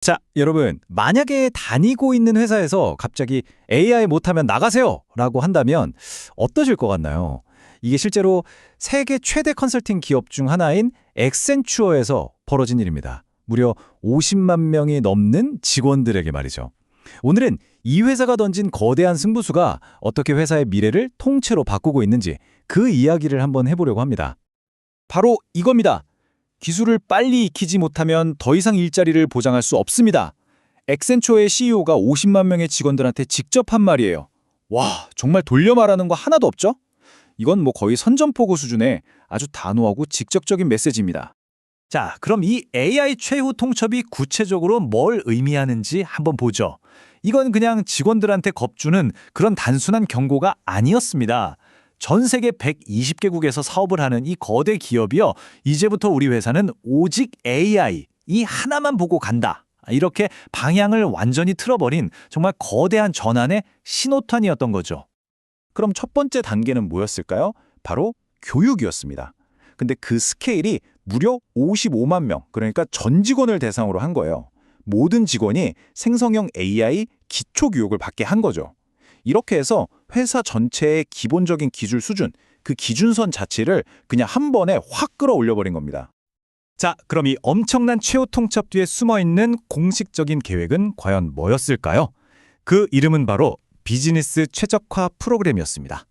자, 여러분, 만약에 다니고 있는 회사에서 갑자기 AI 못하면 나가세요! 라고 한다면 어떠실 것 같나요? 이게 실제로 세계 최대 컨설팅 기업 중 하나인 엑센추어에서 벌어진 일입니다. 무려 50만 명이 넘는 직원들에게 말이죠. 오늘은 이 회사가 던진 거대한 승부수가 어떻게 회사의 미래를 통째로 바꾸고 있는지 그 이야기를 한번 해보려고 합니다. 바로 이겁니다. 기술을 빨리 익히지 못하면 더 이상 일자리를 보장할 수 없습니다. 엑센초의 CEO가 50만 명의 직원들한테 직접 한 말이에요. 와, 정말 돌려 말하는 거 하나도 없죠? 이건 뭐 거의 선전포고 수준의 아주 단호하고 직접적인 메시지입니다. 자, 그럼 이 AI 최후 통첩이 구체적으로 뭘 의미하는지 한번 보죠. 이건 그냥 직원들한테 겁주는 그런 단순한 경고가 아니었습니다. 전 세계 120개국에서 사업을 하는 이 거대 기업이요. 이제부터 우리 회사는 오직 AI 이 하나만 보고 간다. 이렇게 방향을 완전히 틀어버린 정말 거대한 전환의 신호탄이었던 거죠. 그럼 첫 번째 단계는 뭐였을까요? 바로 교육이었습니다. 근데 그 스케일이 무려 55만 명, 그러니까 전 직원을 대상으로 한 거예요. 모든 직원이 생성형 AI 기초 교육을 받게 한 거죠. 이렇게 해서 회사 전체의 기본적인 기술 수준, 그 기준선 자체를 그냥 한 번에 확 끌어올려 버린 겁니다. 자, 그럼 이 엄청난 최후 통첩 뒤에 숨어 있는 공식적인 계획은 과연 뭐였을까요? 그 이름은 바로 비즈니스 최적화 프로그램이었습니다.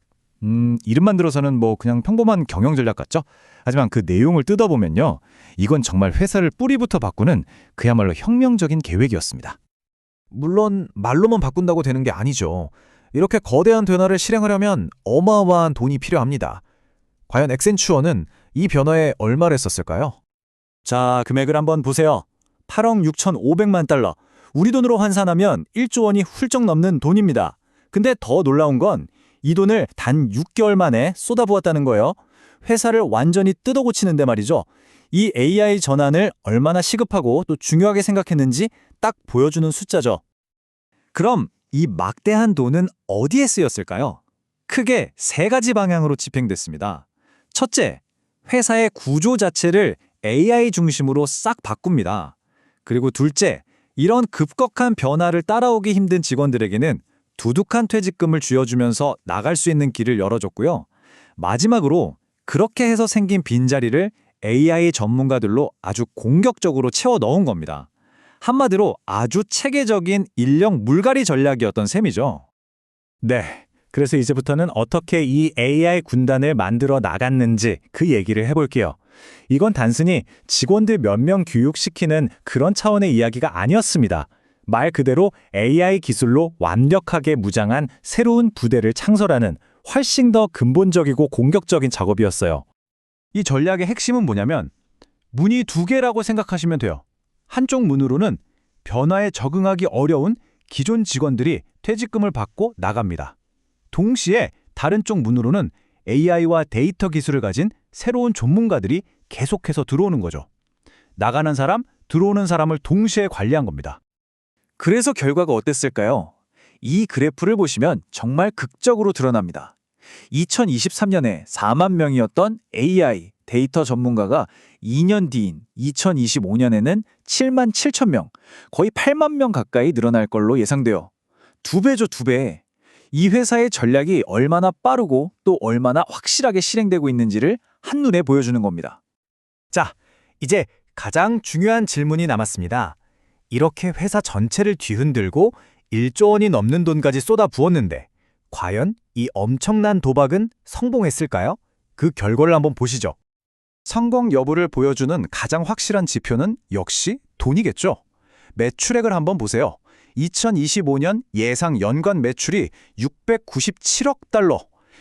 음, 이름만 들어서는 뭐 그냥 평범한 경영 전략 같죠? 하지만 그 내용을 뜯어보면요. 이건 정말 회사를 뿌리부터 바꾸는 그야말로 혁명적인 계획이었습니다. 물론 말로만 바꾼다고 되는 게 아니죠. 이렇게 거대한 변화를 실행하려면 어마어마한 돈이 필요합니다. 과연 엑센추어는 이 변화에 얼마를 썼을까요? 자, 금액을 한번 보세요. 8억 6,500만 달러. 우리 돈으로 환산하면 1조 원이 훌쩍 넘는 돈입니다. 근데 더 놀라운 건 이 돈을 단 6개월 만에 쏟아부었다는 거예요. 회사를 완전히 뜯어고치는데 말이죠. 이 AI 전환을 얼마나 시급하고 또 중요하게 생각했는지 딱 보여주는 숫자죠. 그럼 이 막대한 돈은 어디에 쓰였을까요? 크게 세 가지 방향으로 집행됐습니다. 첫째, 회사의 구조 자체를 AI 중심으로 싹 바꿉니다. 그리고 둘째, 이런 급격한 변화를 따라오기 힘든 직원들에게는 두둑한 퇴직금을 쥐어주면서 나갈 수 있는 길을 열어줬고요. 마지막으로 그렇게 해서 생긴 빈자리를 AI 전문가들로 아주 공격적으로 채워 넣은 겁니다. 한마디로 아주 체계적인 인력 물갈이 전략이었던 셈이죠. 네. 그래서 이제부터는 어떻게 이 AI 군단을 만들어 나갔는지 그 얘기를 해볼게요. 이건 단순히 직원들 몇 명 교육시키는 그런 차원의 이야기가 아니었습니다. 말 그대로 AI 기술로 완벽하게 무장한 새로운 부대를 창설하는 훨씬 더 근본적이고 공격적인 작업이었어요. 이 전략의 핵심은 뭐냐면 문이 두 개라고 생각하시면 돼요. 한쪽 문으로는 변화에 적응하기 어려운 기존 직원들이 퇴직금을 받고 나갑니다. 동시에 다른 쪽 문으로는 AI와 데이터 기술을 가진 새로운 전문가들이 계속해서 들어오는 거죠. 나가는 사람, 들어오는 사람을 동시에 관리한 겁니다. 그래서 결과가 어땠을까요? 이 그래프를 보시면 정말 극적으로 드러납니다. 2023년에 4만 명이었던 AI 데이터 전문가가 2년 뒤인 2025년에는 7만 7천 명, 거의 8만 명 가까이 늘어날 걸로 예상돼요. 두 배죠, 두 배. 이 회사의 전략이 얼마나 빠르고 또 얼마나 확실하게 실행되고 있는지를 한눈에 보여주는 겁니다. 자, 이제 가장 중요한 질문이 남았습니다. 이렇게 회사 전체를 뒤흔들고 1조 원이 넘는 돈까지 쏟아 부었는데 과연 이 엄청난 도박은 성공했을까요? 그 결과를 한번 보시죠. 성공 여부를 보여주는 가장 확실한 지표는 역시 돈이겠죠. 매출액을 한번 보세요. 2025년 예상 연간 매출이 697억 달러,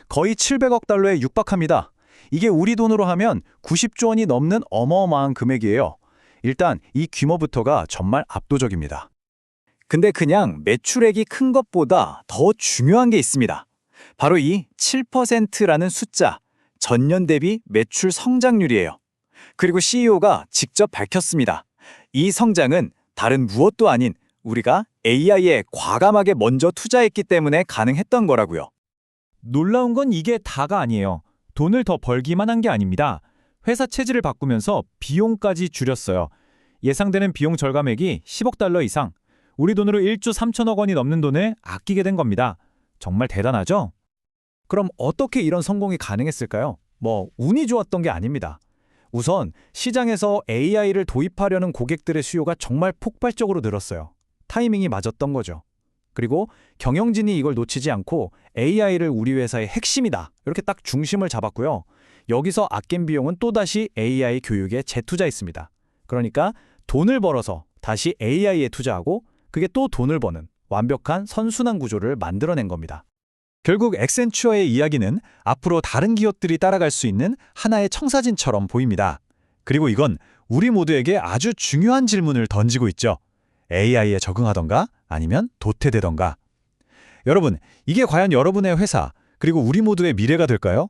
거의 700억 달러에 육박합니다. 이게 우리 돈으로 하면 90조 원이 넘는 어마어마한 금액이에요. 일단 이 규모부터가 정말 압도적입니다. 근데 그냥 매출액이 큰 것보다 더 중요한 게 있습니다. 바로 이 7%라는 숫자, 전년 대비 매출 성장률이에요. 그리고 CEO가 직접 밝혔습니다. 이 성장은 다른 무엇도 아닌 우리가 AI에 과감하게 먼저 투자했기 때문에 가능했던 거라고요. 놀라운 건 이게 다가 아니에요. 돈을 더 벌기만 한 게 아닙니다. 회사 체질을 바꾸면서 비용까지 줄였어요. 예상되는 비용 절감액이 10억 달러 이상, 우리 돈으로 1조 3천억 원이 넘는 돈을 아끼게 된 겁니다. 정말 대단하죠? 그럼 어떻게 이런 성공이 가능했을까요? 뭐 운이 좋았던 게 아닙니다. 우선 시장에서 AI를 도입하려는 고객들의 수요가 정말 폭발적으로 늘었어요. 타이밍이 맞았던 거죠. 그리고 경영진이 이걸 놓치지 않고 AI를 우리 회사의 핵심이다. 이렇게 딱 중심을 잡았고요. 여기서 아낀 비용은 또다시 AI 교육에 재투자했습니다. 그러니까 돈을 벌어서 다시 AI에 투자하고 그게 또 돈을 버는 완벽한 선순환 구조를 만들어낸 겁니다. 결국 엑센추어의 이야기는 앞으로 다른 기업들이 따라갈 수 있는 하나의 청사진처럼 보입니다. 그리고 이건 우리 모두에게 아주 중요한 질문을 던지고 있죠. AI에 적응하던가 아니면 도태되던가. 여러분, 이게 과연 여러분의 회사 그리고 우리 모두의 미래가 될까요?